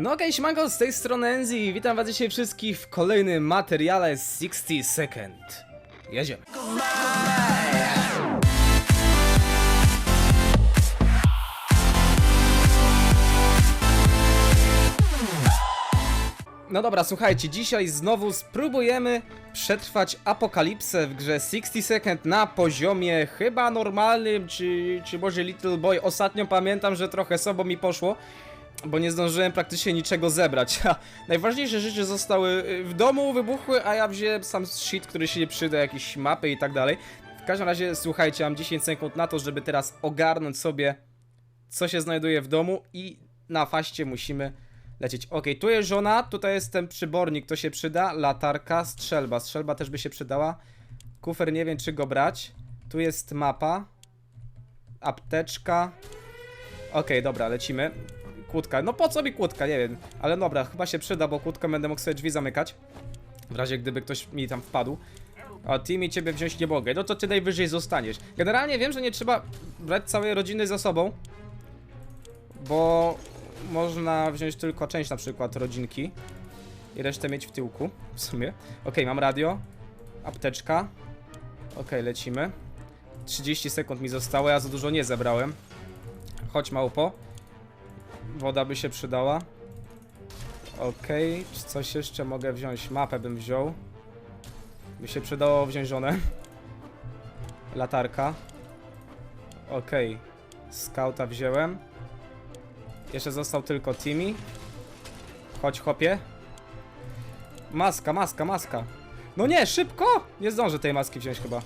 No okej, siemanko, z tej strony Enzi witam was dzisiaj wszystkich w kolejnym materiale 60 Second. Jedziemy. No dobra, słuchajcie, dzisiaj znowu spróbujemy przetrwać apokalipsę w grze 60 Second na poziomie chyba normalnym, czy, czy może Little Boy. Ostatnio pamiętam, że trochę sobą mi poszło, bo nie zdążyłem praktycznie niczego zebrać. Najważniejsze rzeczy zostały y, w domu, wybuchły, a ja wziąłem sam shit, który się nie przyda, jakieś mapy i tak dalej. W każdym razie, słuchajcie, mam 10 sekund na to, żeby teraz ogarnąć sobie, co się znajduje w domu i na faście musimy lecieć. Ok, tu jest żona, tutaj jest ten przybornik, to się przyda, latarka, strzelba, strzelba też by się przydała. Kufer nie wiem, czy go brać. Tu jest mapa, apteczka. Okej, dobra, lecimy. Kłódka, no po co mi kłódka, nie wiem, ale dobra, chyba się przyda, bo kłódką będę mógł sobie drzwi zamykać. W razie gdyby ktoś mi tam wpadł. A Timmy ciebie wziąć nie mogę, no to ty najwyżej zostaniesz. Generalnie wiem, że nie trzeba brać całej rodziny ze sobą, bo można wziąć tylko część na przykład rodzinki i resztę mieć w tyłku, w sumie. Okej, mam radio, apteczka. Okej, lecimy. 30 sekund mi zostało, ja za dużo nie zebrałem. Chodź małpo. Woda by się przydała. Okej, czy coś jeszcze mogę wziąć? Mapę bym wziął. By się przydało wziąć żonę. Latarka. Okej. Skauta wziąłem. Jeszcze został tylko Timmy. Chodź, chopie. Maska, maska, maska. No nie, szybko! Nie zdążę tej maski wziąć chyba.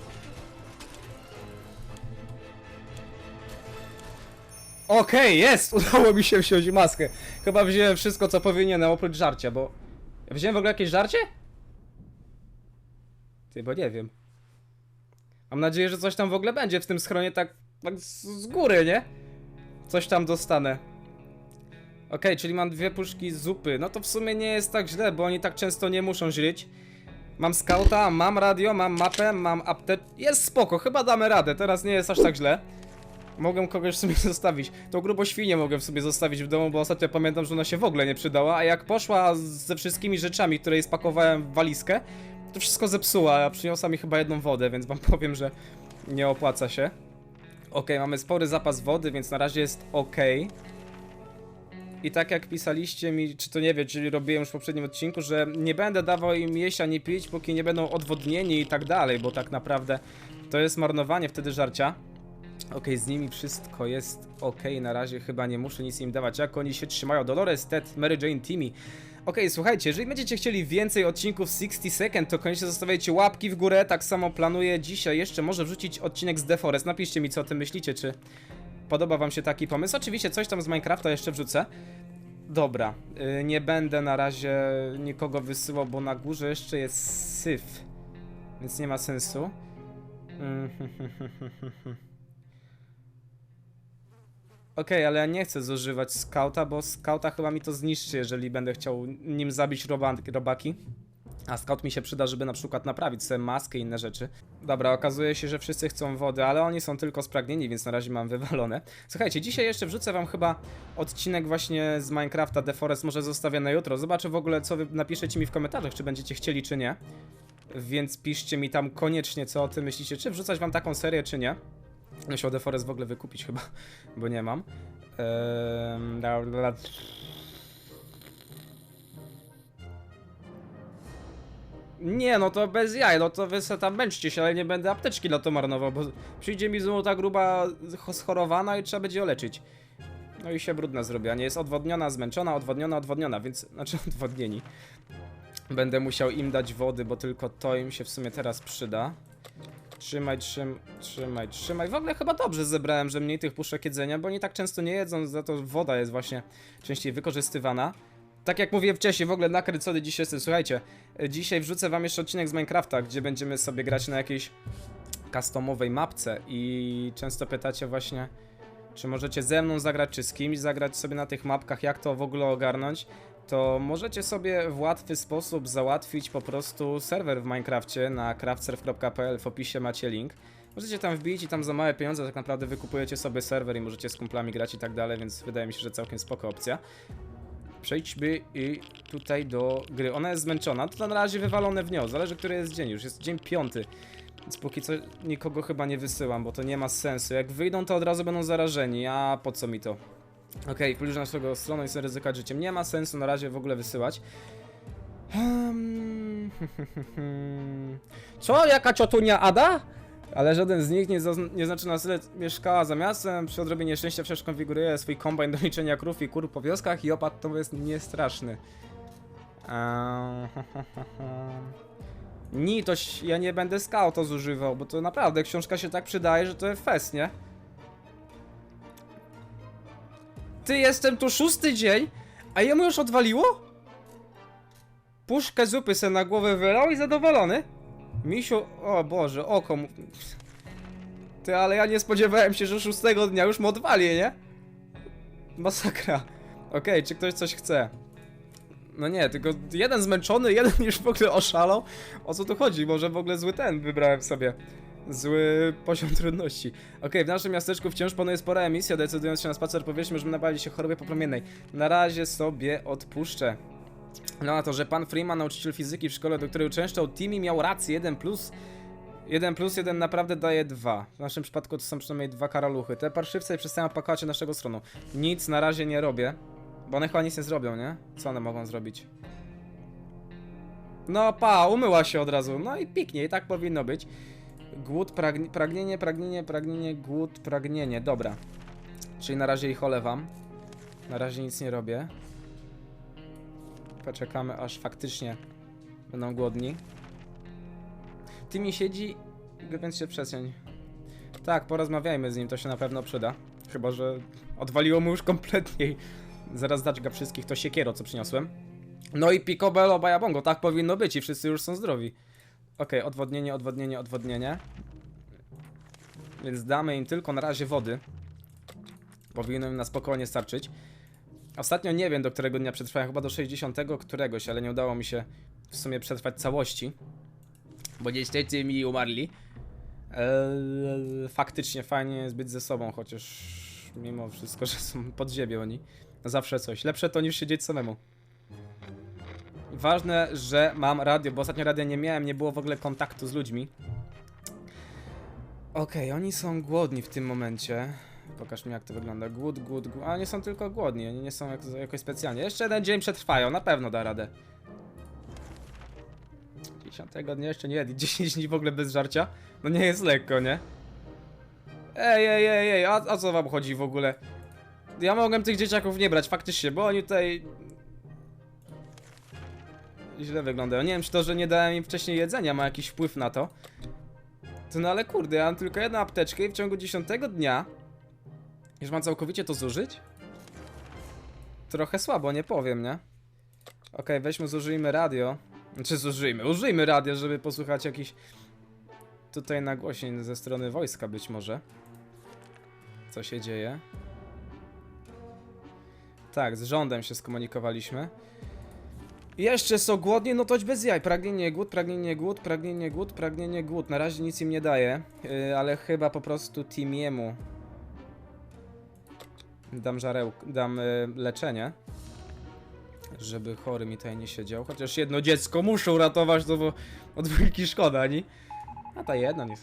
Okej, jest! Udało mi się wziąć maskę. Chyba wziąłem wszystko, co powinienem, oprócz żarcia, bo... Ja wziąłem w ogóle jakieś żarcie? Ty, bo nie wiem. Mam nadzieję, że coś tam w ogóle będzie w tym schronie tak, tak z, z góry, nie? Coś tam dostanę. Okej, czyli mam dwie puszki zupy. No to w sumie nie jest tak źle, bo oni tak często nie muszą żyć. Mam skauta, mam radio, mam mapę, mam apteczkę. Jest spoko, chyba damy radę. Teraz nie jest aż tak źle. Mogę kogoś w sumie zostawić. Tą grubą świnię mogę w sobie zostawić w domu, bo ostatnio pamiętam, że ona się w ogóle nie przydała, a jak poszła ze wszystkimi rzeczami, które jej spakowałem w walizkę, to wszystko zepsuła, a przyniosła mi chyba jedną wodę, więc wam powiem, że nie opłaca się. Okej, mamy spory zapas wody, więc na razie jest ok. I tak jak pisaliście mi, czy to nie wiem, czyli robiłem już w poprzednim odcinku, że nie będę dawał im jeść ani pić, póki nie będą odwodnieni i tak dalej, bo tak naprawdę to jest marnowanie wtedy żarcia. Okej, z nimi wszystko jest ok, na razie chyba nie muszę nic im dawać. Jak oni się trzymają? Dolores, Ted, Mary Jane, Timmy. Okej, słuchajcie, jeżeli będziecie chcieli więcej odcinków 60 Second, to koniecznie zostawiajcie łapki w górę. Tak samo planuję dzisiaj jeszcze może wrzucić odcinek z Deforest. Napiszcie mi, co o tym myślicie, czy podoba wam się taki pomysł. Oczywiście coś tam z Minecrafta jeszcze wrzucę. Dobra, y, nie będę na razie nikogo wysyłał, bo na górze jeszcze jest syf, więc nie ma sensu. Mm, Okej, ale ja nie chcę zużywać skauta, bo skauta chyba mi to zniszczy, jeżeli będę chciał nim zabić roba robaki. A scout mi się przyda, żeby na przykład naprawić sobie maskę i inne rzeczy. Dobra, okazuje się, że wszyscy chcą wody, ale oni są tylko spragnieni, więc na razie mam wywalone. Słuchajcie, dzisiaj jeszcze wrzucę wam chyba odcinek właśnie z Minecrafta The Forest, może zostawię na jutro. Zobaczę w ogóle, co wy napiszecie mi w komentarzach, czy będziecie chcieli, czy nie. Więc piszcie mi tam koniecznie, co o tym myślicie, czy wrzucać wam taką serię, czy nie. Musiał The Forest w ogóle wykupić chyba, bo nie mam. Ehm, Nie, no to bez jaj, no to wy se tam męczcie się, ale nie będę apteczki na to marnował, bo przyjdzie mi znowu ta gruba ch- schorowana i trzeba będzie ją leczyć. No i się brudna zrobi, a nie jest odwodniona, zmęczona, odwodniona, odwodniona, więc, znaczy odwodnieni. Będę musiał im dać wody, bo tylko to im się w sumie teraz przyda. Trzymaj, trzym, trzymaj, trzymaj. W ogóle chyba dobrze zebrałem, że mniej tych puszek jedzenia, bo oni tak często nie jedzą, za to woda jest właśnie częściej wykorzystywana. Tak jak mówiłem wcześniej, w ogóle nakręcony dzisiaj jestem. Słuchajcie, e, dzisiaj wrzucę wam jeszcze odcinek z Minecrafta, gdzie będziemy sobie grać na jakiejś customowej mapce i często pytacie właśnie, czy możecie ze mną zagrać, czy z kimś zagrać sobie na tych mapkach, jak to w ogóle ogarnąć, to możecie sobie w łatwy sposób załatwić po prostu serwer w Minecrafcie na craftserve.pl, w opisie macie link. Możecie tam wbić i tam za małe pieniądze tak naprawdę wykupujecie sobie serwer i możecie z kumplami grać i tak dalej, więc wydaje mi się, że całkiem spoko opcja. Przejdźmy i tutaj do gry. Ona jest zmęczona, to na razie wywalone w nią. Zależy, który jest dzień już. Jest dzień piąty. Więc póki co nikogo chyba nie wysyłam, bo to nie ma sensu. Jak wyjdą, to od razu będą zarażeni. A po co mi to? Okej, okay, naszego i sobie ryzykować życiem. Nie ma sensu na razie w ogóle wysyłać. Hmm. Co? Jaka ciotunia Ada? Ale żaden z nich nie, nie znaczy na tyle mieszkała za miastem. Przy odrobinie nieszczęścia wciąż konfiguruje swój kombajn do liczenia krów i kur po wioskach i opad to jest niestraszny. Eee, Ni, to ś- ja nie będę skauta zużywał, bo to naprawdę książka się tak przydaje, że to jest fest, nie? Ty, jestem tu szósty dzień, a jemu już odwaliło? Puszkę zupy se na głowę wylał i zadowolony? Misiu, o Boże, oko mu... Ty, ale ja nie spodziewałem się, że szóstego dnia już mu odwali, nie? Masakra. Okej, czy ktoś coś chce? No nie, tylko jeden zmęczony, jeden już w ogóle oszalał. O co tu chodzi? Może w ogóle zły ten wybrałem sobie. Zły poziom trudności. Okej, w naszym miasteczku wciąż panuje spora emisja, decydując się na spacer powierzchni, możemy nabawić się choroby poplamiennej. Na razie sobie odpuszczę. No na to, że pan Freeman, nauczyciel fizyki w szkole, do której uczęszczał, Timmy miał rację, 1 plus. 1 plus 1 naprawdę daje 2. W naszym przypadku to są przynajmniej dwa karaluchy. Te parszywce przestają pakować się naszego stronu. Nic na razie nie robię. Bo one chyba nic nie zrobią, nie? Co one mogą zrobić? No pa, umyła się od razu. No i piknie, i tak powinno być. Głód, pragni pragnienie, pragnienie, pragnienie, głód, pragnienie. Dobra. Czyli na razie ich olewam. Na razie nic nie robię. Poczekamy aż faktycznie będą głodni. Ty mi siedzi, więc się przecień. Tak, porozmawiajmy z nim, to się na pewno przyda. Chyba, że odwaliło mu już kompletnie. Zaraz dać go wszystkich to siekiero, co przyniosłem. No i picobello bajabongo, tak powinno być i wszyscy już są zdrowi. Okej, odwodnienie, odwodnienie, odwodnienie. Więc damy im tylko na razie wody. Powinno im na spokojnie starczyć. Ostatnio nie wiem do którego dnia przetrwałem, chyba do 60 któregoś, ale nie udało mi się w sumie przetrwać całości. Bo niestety mi umarli. Eee, faktycznie fajnie jest być ze sobą, chociaż mimo wszystko, że są pod ziemią oni. Zawsze coś. Lepsze to niż siedzieć samemu. Ważne, że mam radio, bo ostatnio radia nie miałem, nie było w ogóle kontaktu z ludźmi. Okej, oni są głodni w tym momencie. Pokaż mi jak to wygląda. Głód, głód, głód. A oni są tylko głodni, oni nie są jak, jakoś specjalnie. Jeszcze jeden dzień przetrwają, na pewno da radę. 10 dnia jeszcze nie, 10 dni w ogóle bez żarcia. No nie jest lekko, nie? Ej, ej, ej, ej, a, a co wam chodzi w ogóle? Ja mogłem tych dzieciaków nie brać, faktycznie, bo oni tutaj... Źle wyglądają. Nie wiem, czy to, że nie dałem im wcześniej jedzenia ma jakiś wpływ na to. To no ale kurde, ja mam tylko jedną apteczkę i w ciągu 10 dnia już mam całkowicie to zużyć? Trochę słabo, nie powiem, nie? Okej, weźmy, zużyjmy radio. Znaczy zużyjmy, użyjmy radio, żeby posłuchać jakichś tutaj nagłośnień ze strony wojska być może. Co się dzieje? Tak, z rządem się skomunikowaliśmy. Jeszcze są głodni, no toć bez jaj. Pragnienie, głód, pragnienie, głód, pragnienie, głód, pragnienie, głód. Na razie nic im nie daje, yy, ale chyba po prostu Timiemu dam żarełk, dam y, leczenie. Żeby chory mi tutaj nie siedział. Chociaż jedno dziecko muszę uratować, to bo od dwójki szkoda, ani? A ta jedna nic.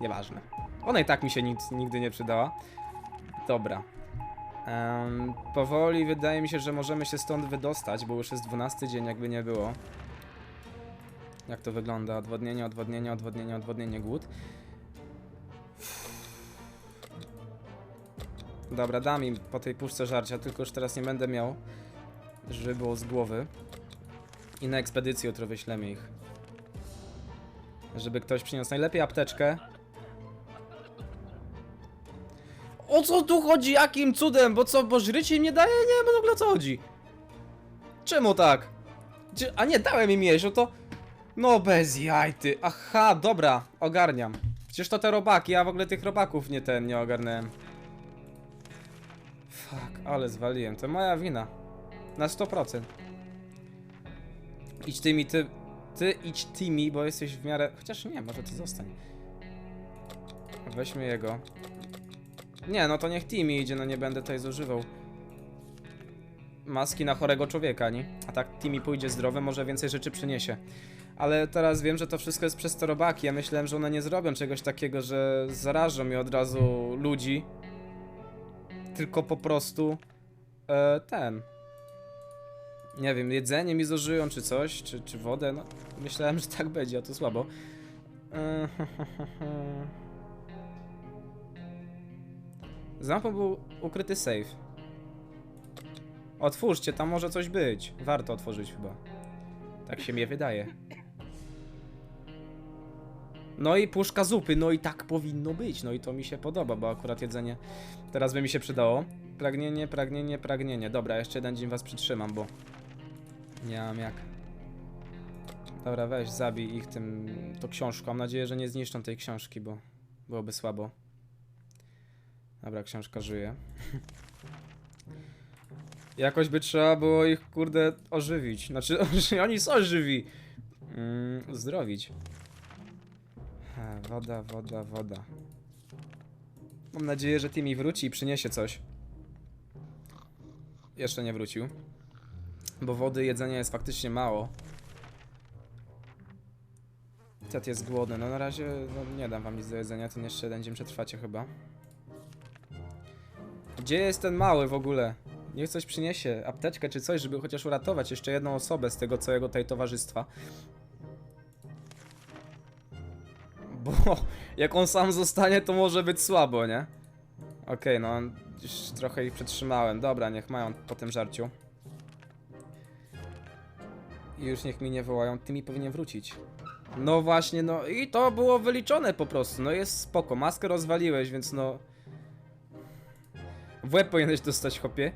Nieważne. Ona i tak mi się nic nigdy nie przydała. Dobra. Em, powoli wydaje mi się, że możemy się stąd wydostać, bo już jest 12 dzień, jakby nie było. Jak to wygląda? Odwodnienie, odwodnienie, odwodnienie, odwodnienie, głód. Dobra, dam im po tej puszce żarcia, tylko już teraz nie będę miał, żeby było z głowy. I na ekspedycję jutro wyślemy ich. Żeby ktoś przyniósł najlepiej apteczkę. O co tu chodzi? Jakim cudem? Bo co, bo życie im nie daje? Nie wiem w ogóle co chodzi. Czemu tak? Gdzie- A nie, dałem im jeść, no to... No bez jaj ty. Aha, dobra, ogarniam. Przecież to te robaki, ja w ogóle tych robaków nie ten, nie ogarnąłem. Fuck, ale zwaliłem, to moja wina. Na 100%. Idź tymi, ty... Ty idź tymi, bo jesteś w miarę... Chociaż nie, może ty zostań. Weźmy jego. Nie, no to niech Timmy idzie, no nie będę tutaj zużywał. maski na chorego człowieka, nie? A tak Timmy pójdzie zdrowy, może więcej rzeczy przyniesie. Ale teraz wiem, że to wszystko jest przez te robaki. Ja myślałem, że one nie zrobią czegoś takiego, że zarażą mi od razu ludzi. Tylko po prostu e, ten. Nie wiem, jedzenie mi zużyją, czy coś, czy, czy wodę. No, myślałem, że tak będzie, a to słabo. E, Za mapą był ukryty safe. Otwórzcie, tam może coś być. Warto otworzyć chyba. Tak się mi wydaje. No i puszka zupy, no i tak powinno być. No i to mi się podoba, bo akurat jedzenie teraz by mi się przydało. Pragnienie, pragnienie, pragnienie. Dobra, jeszcze jeden dzień was przytrzymam, bo nie mam jak. Dobra, weź, zabij ich tym, tą książką. Mam nadzieję, że nie zniszczą tej książki, bo byłoby słabo. Dobra, książka żyje. Jakoś by trzeba było ich, kurde, ożywić. Znaczy, oni są żywi. Mm, zdrowić. Ha, woda, woda, woda. Mam nadzieję, że Timmy wróci i przyniesie coś. Jeszcze nie wrócił. Bo wody, jedzenia jest faktycznie mało. Tet jest głodny. No na razie no, nie dam wam nic do jedzenia, ten jeszcze dzień przetrwacie chyba. Gdzie jest ten mały w ogóle? Niech coś przyniesie, apteczkę czy coś, żeby chociaż uratować jeszcze jedną osobę z tego całego tutaj towarzystwa. Bo jak on sam zostanie, to może być słabo, nie? Okej, no już trochę ich przetrzymałem. Dobra, niech mają po tym żarciu. I już niech mi nie wołają, ty mi powinien wrócić. No właśnie, no i to było wyliczone po prostu, no jest spoko. Maskę rozwaliłeś, więc no... W łeb powinieneś dostać, chopie.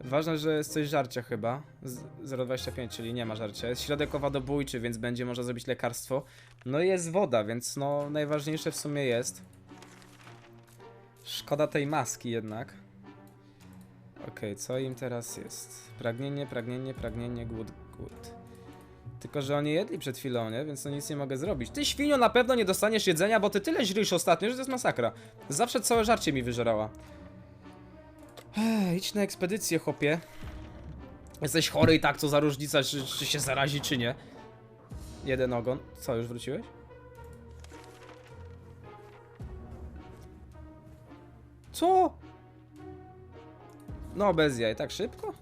Ważne, że jest coś żarcia chyba. Z- 0,25, czyli nie ma żarcia. Jest środek owadobójczy, więc będzie można zrobić lekarstwo. No i jest woda, więc no najważniejsze w sumie jest. Szkoda tej maski jednak. Okej, co im teraz jest? Pragnienie, pragnienie, pragnienie, głód, głód. Tylko, że oni jedli przed chwilą, nie? Więc no nic nie mogę zrobić. Ty świnio na pewno nie dostaniesz jedzenia, bo ty tyle źrysz ostatnio, że to jest masakra. Zawsze całe żarcie mi wyżerała. Ech, idź na ekspedycję, chłopie. Jesteś chory i tak, co za różnica, czy, czy się zarazi, czy nie. Jeden ogon. Co, już wróciłeś? Co? No, bez jaj, tak szybko?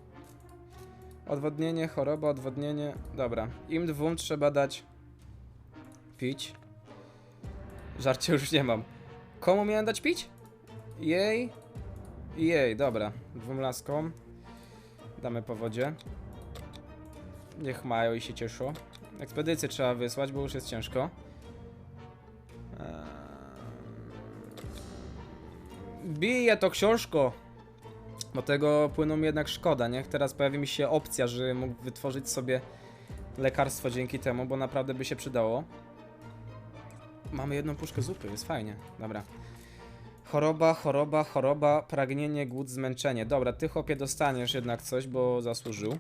Odwodnienie, choroba, odwodnienie. Dobra, im dwóm trzeba dać pić. Żarcie już nie mam. Komu miałem dać pić? Jej. Jej, dobra. Dwóm laskom. Damy po wodzie. Niech mają i się cieszą. Ekspedycję trzeba wysłać, bo już jest ciężko. Eee... Bije to książko! Bo tego płynu mi jednak szkoda, nie? Teraz pojawi mi się opcja, że mógł wytworzyć sobie lekarstwo dzięki temu, bo naprawdę by się przydało. Mamy jedną puszkę zupy, jest fajnie. Dobra. Choroba, choroba, choroba, pragnienie, głód, zmęczenie. Dobra, ty chłopie dostaniesz jednak coś, bo zasłużył.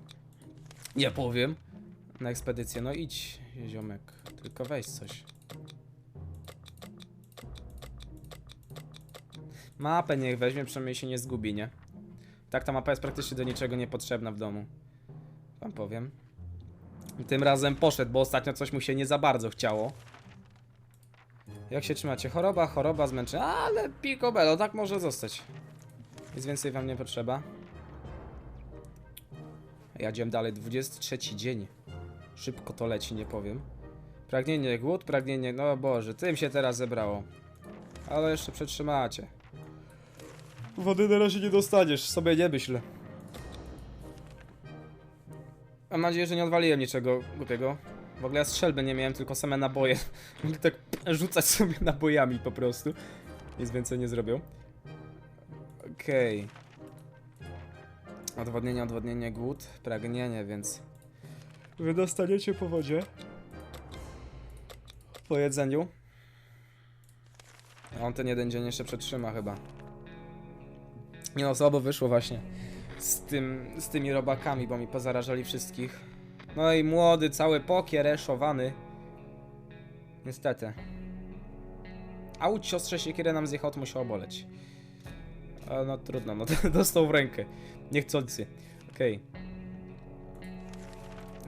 Nie powiem. Na ekspedycję. No idź, ziomek. Tylko weź coś. Mapę niech weźmie, przynajmniej się nie zgubi, nie? Tak, ta mapa jest praktycznie do niczego niepotrzebna w domu. Wam powiem. Tym razem poszedł, bo ostatnio coś mu się nie za bardzo chciało. Jak się trzymacie? Choroba, choroba, zmęczenie. Ale picobello, tak może zostać. Nic więcej wam nie potrzeba. Jadziemy dalej, 23 dzień. Szybko to leci, nie powiem. Pragnienie, głód, pragnienie, no Boże, tym się teraz zebrało. Ale jeszcze przetrzymacie. Wody na razie nie dostaniesz, sobie nie myśl. Mam nadzieję, że nie odwaliłem niczego głupiego. W ogóle ja strzelby nie miałem, tylko same naboje. Mogę tak rzucać sobie nabojami po prostu. Nic więcej nie zrobią. Okej. Odwodnienie, odwodnienie, głód, pragnienie, więc... Wy dostaniecie po wodzie. Po jedzeniu. On ten jeden dzień jeszcze przetrzyma chyba. Nie no, słabo wyszło właśnie. Z tym, z tymi robakami, bo mi pozarażali wszystkich. No i młody, cały pokiereszowany. Niestety. Auć siostrze siekierę nam zjechał, to musiało boleć. Ale no trudno, no dostał w rękę. Niechcący. Okej.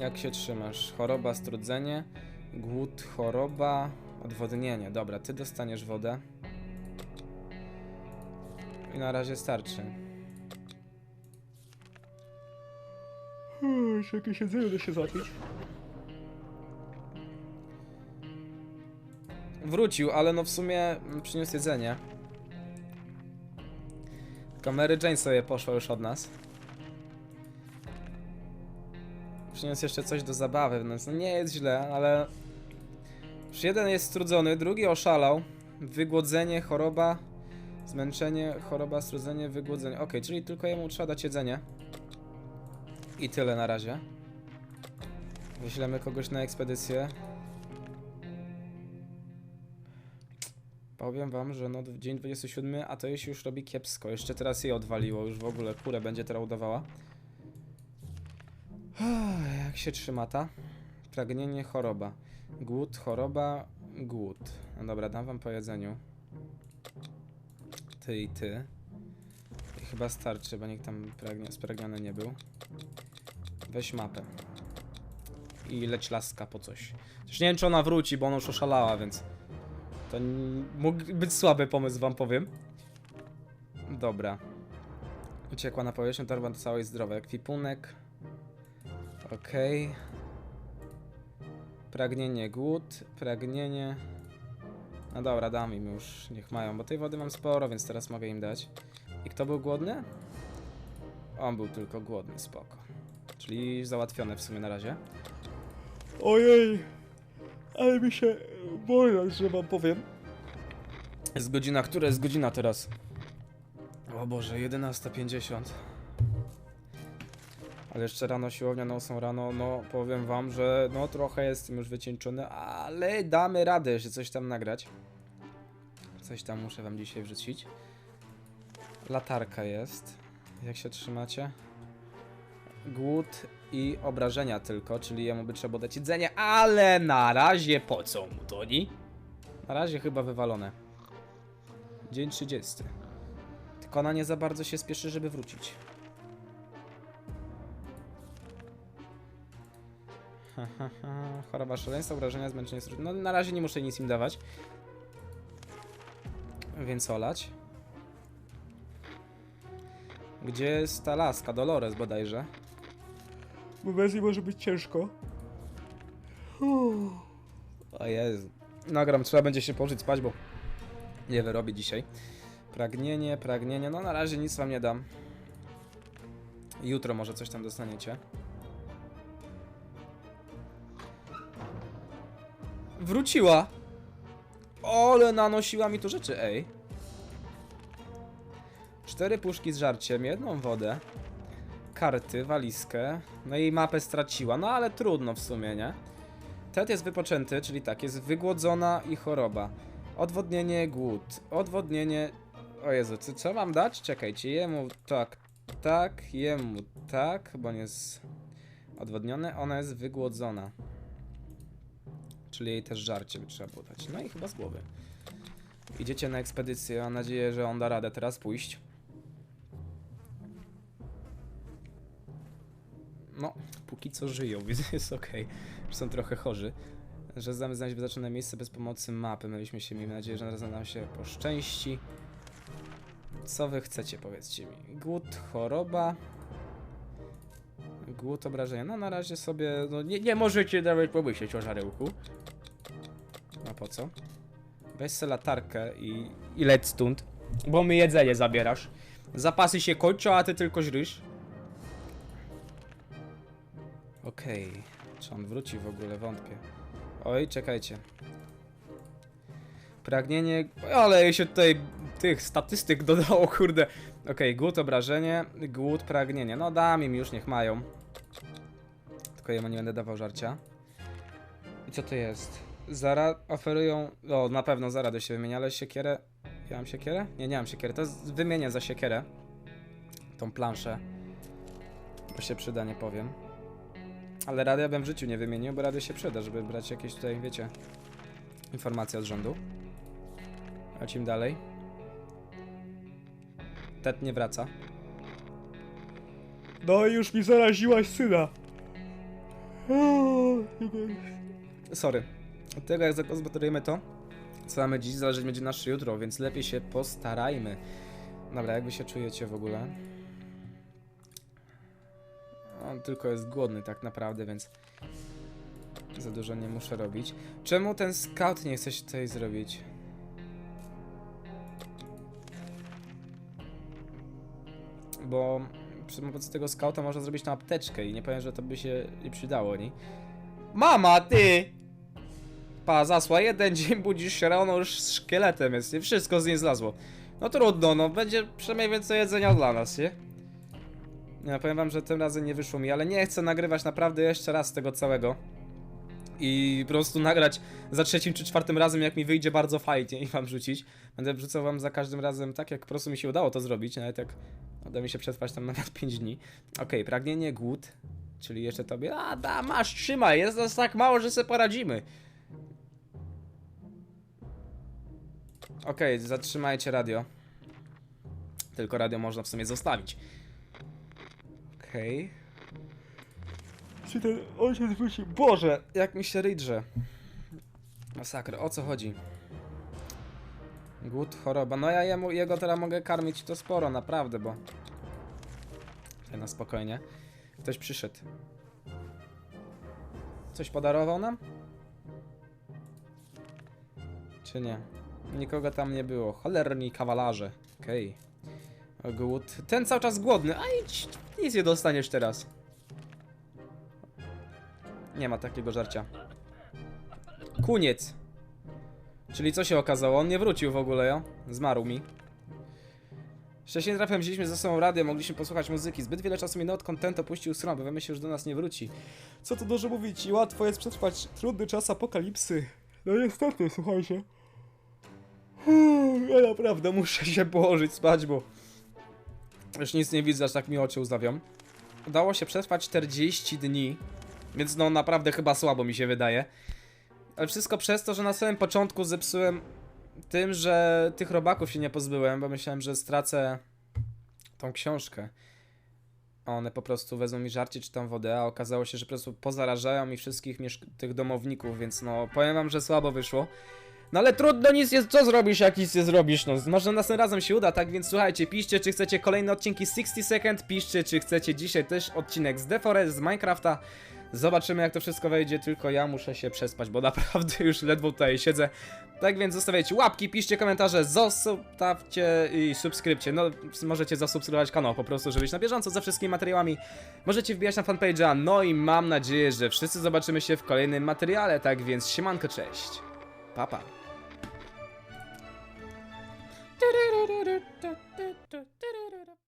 Jak się trzymasz? Choroba, strudzenie, głód, choroba, odwodnienie. Dobra, ty dostaniesz wodę. I na razie starczy. Jeszcze jakieś jedzenie da się zapić. Wrócił, ale no w sumie przyniósł jedzenie. Kamery Jane sobie poszła już od nas. Przyniósł jeszcze coś do zabawy, więc no nie jest źle, ale... Już jeden jest strudzony, drugi oszalał. Wygłodzenie, choroba, zmęczenie, choroba, strudzenie, wygłodzenie. Okej, czyli tylko jemu trzeba dać jedzenie. I tyle na razie. Wyślemy kogoś na ekspedycję. Powiem wam, że no dzień 27, a to się już robi kiepsko. Jeszcze teraz jej odwaliło, już w ogóle kurę będzie teraz udawała. Jak się trzyma ta? Pragnienie, choroba. Głód, choroba, głód. No dobra, dam wam po jedzeniu. Ty i ty. I chyba starczy, bo nikt tam pragnie, spragniony nie był. Weź mapę. I leć laska po coś. Też nie wiem, czy ona wróci, bo ona już oszalała, więc... To mógł być słaby pomysł, wam powiem. Dobra. Uciekła na powierzchnię, torba całej zdrowe. Ekwipunek. Okej. Pragnienie, głód, pragnienie. No dobra, dam im już, niech mają, bo tej wody mam sporo, więc teraz mogę im dać. I kto był głodny? On był tylko głodny, spoko. Czyli załatwione w sumie na razie. Ojej, ale mi się boję, że wam powiem. Jest godzina, która jest godzina teraz? O Boże, 11.50. Ale jeszcze rano siłownia, no są rano, no powiem wam, że no trochę jestem już wycieńczony, ale damy radę jeszcze coś tam nagrać. Coś tam muszę wam dzisiaj wrzucić. Latarka jest. Jak się trzymacie? Głód i obrażenia tylko, czyli jemu by trzeba dać jedzenie, ale na razie po co mu to, nie? Na razie chyba wywalone. Dzień 30. Tylko ona nie za bardzo się spieszy, żeby wrócić. Ha. Choroba szaleństwa, obrażenia, zmęczenie No na razie nie muszę nic im dawać. Więc olać. Gdzie jest ta laska? Dolores bodajże. Bo bez może być ciężko. O Jezu. Nagram, trzeba będzie się położyć spać, bo nie wyrobię dzisiaj. Pragnienie, pragnienie. No na razie nic wam nie dam. Jutro może coś tam dostaniecie. Wróciła! Ole, nanosiła mi tu rzeczy, ej. Cztery puszki z żarciem, jedną wodę, karty, walizkę, no i mapę straciła, no ale trudno w sumie, nie? Ted jest wypoczęty, czyli tak, jest wygłodzona i choroba. Odwodnienie, głód. Odwodnienie... O Jezu, co, co mam dać? Czekajcie, jemu tak, tak, jemu tak, bo on jest odwodniony, ona jest wygłodzona. Czyli jej też żarcie by trzeba było dać. No i chyba z głowy. Idziecie na ekspedycję, mam nadzieję, że on da radę teraz pójść. No, póki co żyją, więc jest okej. Już są trochę chorzy. Że znamy znaleźć wyznaczone miejsce bez pomocy mapy. Mieliśmy się, miejmy nadzieję, że naraz nam się poszczęści. Co wy chcecie, powiedzcie mi. Głód, choroba. Głód, obrażenia. No na razie sobie, no nie, nie możecie nawet pomyśleć o żarełku. A po co? Weź se latarkę i, i leć stąd. Bo my jedzenie zabierasz. Zapasy się kończą, a ty tylko żrysz. Okej. Czy on wróci w ogóle? Wątpię. Oj, czekajcie. Pragnienie... Ale się tutaj tych statystyk dodało, kurde. Okej, głód, obrażenie, głód, pragnienie. No dam im już, niech mają. Tylko jemu nie będę dawał żarcia. I co to jest? Zara oferują... O, na pewno zarady się wymienia, ale siekierę... Ja mam siekierę? Nie, nie mam siekierę. To jest... wymienię za siekierę. Tą planszę. Bo się przyda, nie powiem. Ale rady ja bym w życiu nie wymienił, bo rady się przyda, żeby brać jakieś tutaj, wiecie, informacje od rządu. Lecimy dalej. Ted nie wraca. No i już mi zaraziłaś syna. Sorry. Od tego jak zagospodarujemy to, co mamy dziś, zależeć będzie nasze jutro, więc lepiej się postarajmy. Dobra, jak wy się czujecie w ogóle? On tylko jest głodny tak naprawdę, więc za dużo nie muszę robić. Czemu ten scout nie chce się tutaj zrobić? Bo przy pomocy tego scouta można zrobić tą apteczkę i nie powiem, że to by się nie przydało, nie? Mama, ty! Pa, zasła, jeden dzień budzisz się rano już z szkieletem jest, nie? Wszystko z niej zlazło. No trudno, no, będzie przynajmniej więcej jedzenia dla nas, nie? Ja powiem wam, że tym razem nie wyszło mi, ale nie chcę nagrywać naprawdę jeszcze raz tego całego. I po prostu nagrać za trzecim czy czwartym razem, jak mi wyjdzie bardzo fajnie i wam rzucić. Będę wrzucał wam za każdym razem tak, jak po prostu mi się udało to zrobić, nawet jak uda mi się przetrwać tam nawet 5 dni. Okej, pragnienie, głód, czyli jeszcze tobie. A, da, masz, trzymaj, jest nas tak mało, że sobie poradzimy. Okej, zatrzymajcie radio. Tylko radio można w sumie zostawić. Okej. Czy ten ojciec wróci? Boże, jak mi się rydrze. Masakra, o co chodzi? Głód, choroba. No ja jemu, jego teraz mogę karmić to sporo, naprawdę, bo... Tutaj na spokojnie. Ktoś przyszedł. Coś podarował nam? Czy nie? Nikogo tam nie było. Cholerni kawalarze. Okej. Okay. Głód. Ten cały czas głodny. A idź, nic nie dostaniesz teraz. Nie ma takiego żarcia. Kuniec. Czyli co się okazało? On nie wrócił w ogóle, jo? Zmarł mi. Wcześniej trafem wzięliśmy ze sobą radio, mogliśmy posłuchać muzyki. Zbyt wiele czasu minęło, odkąd ten opuścił stronę, bo wiemy się, już do nas nie wróci. Co tu dużo mówić? I łatwo jest przetrwać trudny czas apokalipsy. No niestety, słuchajcie. Ja naprawdę muszę się położyć spać, bo już nic nie widzę, aż tak mi oczy łzawią. Udało się przetrwać 40 dni, więc no naprawdę chyba słabo mi się wydaje. Ale wszystko przez to, że na samym początku zepsułem tym, że tych robaków się nie pozbyłem, bo myślałem, że stracę tą książkę. One po prostu wezmą mi żarcie czy tam wodę, a okazało się, że po prostu pozarażają mi wszystkich tych domowników, więc no powiem wam, że słabo wyszło. No ale trudno nic jest, co zrobisz, jak nic nie zrobisz, no. Może następnym razem się uda, tak więc słuchajcie, piszcie, czy chcecie kolejne odcinki 60 Second, piszcie, czy chcecie dzisiaj też odcinek z Deforest, z Minecrafta, zobaczymy jak to wszystko wejdzie, tylko ja muszę się przespać, bo naprawdę już ledwo tutaj siedzę, tak więc zostawiajcie łapki, piszcie komentarze, zostawcie i subskrypcie, no możecie zasubskrybować kanał po prostu, żeby być na bieżąco ze wszystkimi materiałami, możecie wbijać na fanpage'a, no i mam nadzieję, że wszyscy zobaczymy się w kolejnym materiale, tak więc siemanko, cześć, pa pa. どどどどどどどどど。